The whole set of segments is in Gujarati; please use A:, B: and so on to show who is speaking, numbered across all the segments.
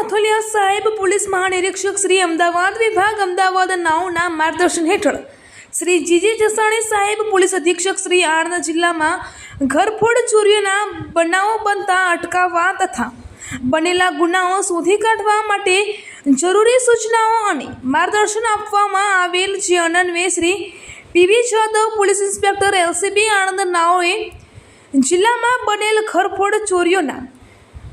A: સાહેબ, પોલીસ મહાનિરીક્ષક શ્રી અમદાવાદ વિભાગ, અમદાવાદ નાઓના માર્ગદર્શન હેઠળ. શ્રી જીજી જસાણી સાહેબ, પોલીસ અધિક્ષક શ્રી આણંદ જિલ્લામાં ઘરફોડ ચોરીઓના બનાવો બનતા અટકાવવા તથા બનેલા ગુનાઓ શોધી કાઢવા માટે જરૂરી સૂચનાઓ અને માર્ગદર્શન આપવામાં આવેલ જે અનન્વે Shri P V Jadav, police inspector LCB Anand નાઓએ જિલ્લામાં બનેલ ઘરફોડ ચોરીઓના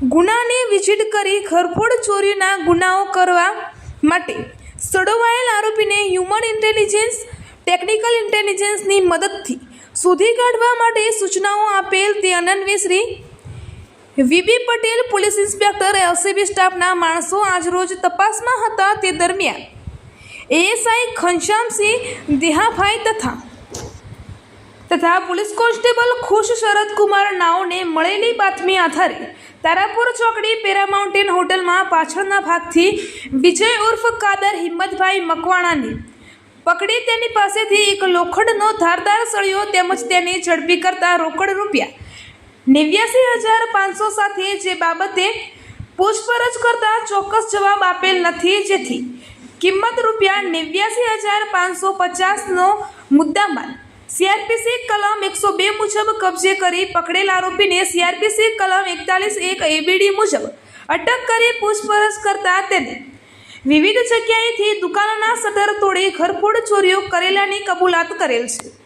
A: ગુનાને વિજિટ કરી ઘરફોડ ચોરીના ગુનાઓ કરવા માટે સડોવાયેલ આરોપીને હ્યુમન ઇન્ટેલિજન્સ ટેકનિકલ ઇન્ટેલિજન્સની મદદથી શોધી કાઢવા માટે સૂચનાઓ આપેલ તે અનન્વે Shri V B Patel, police inspector, LCB સ્ટાફના માણસો આજરોજ તપાસમાં હતા તે દરમિયાન. એએસઆઈ ઘનશ્યામસિંહ દેહાભાઈ તથા તથા પોલીસ કોન્સ્ટેબલ ખુશ શરદ કુમાર નાઓને મળેલી બાતમી આધારે તારાપુર ચોકડી પેરામાઉન્ટેન હોટલમાં પાછળના ભાગથી વિજય ઉર્ફ કાદર હિંમતભાઈ મકવાણાને પકડી તેની પાસેથી એક લોખંડનો ધારદાર સળિયો તેમજ તેને ઝડપી કરતા રોકડ રૂપિયા નેવ્યાસી હજાર પાંચસો સાથે જે બાબતે પૂછપરછ કરતા ચોક્કસ જવાબ આપેલ નથી. જેથી કિંમત રૂપિયા નેવ્યાસી હજાર પાંચસો પચાસનો મુદ્દામાલ સીઆરપીસી કલમ એકસો બે મુજબ કબજે કરી પકડેલ આરોપીને સીઆરપીસી કલમ એકતાલીસ એક એબીડી મુજબ અટક કરી પૂછપરછ કરતા તેને વિવિધ જગ્યાએથી દુકાનોના શટર તોડી ઘરફોડ ચોરીઓ કરેલાની કબૂલાત કરેલ છે.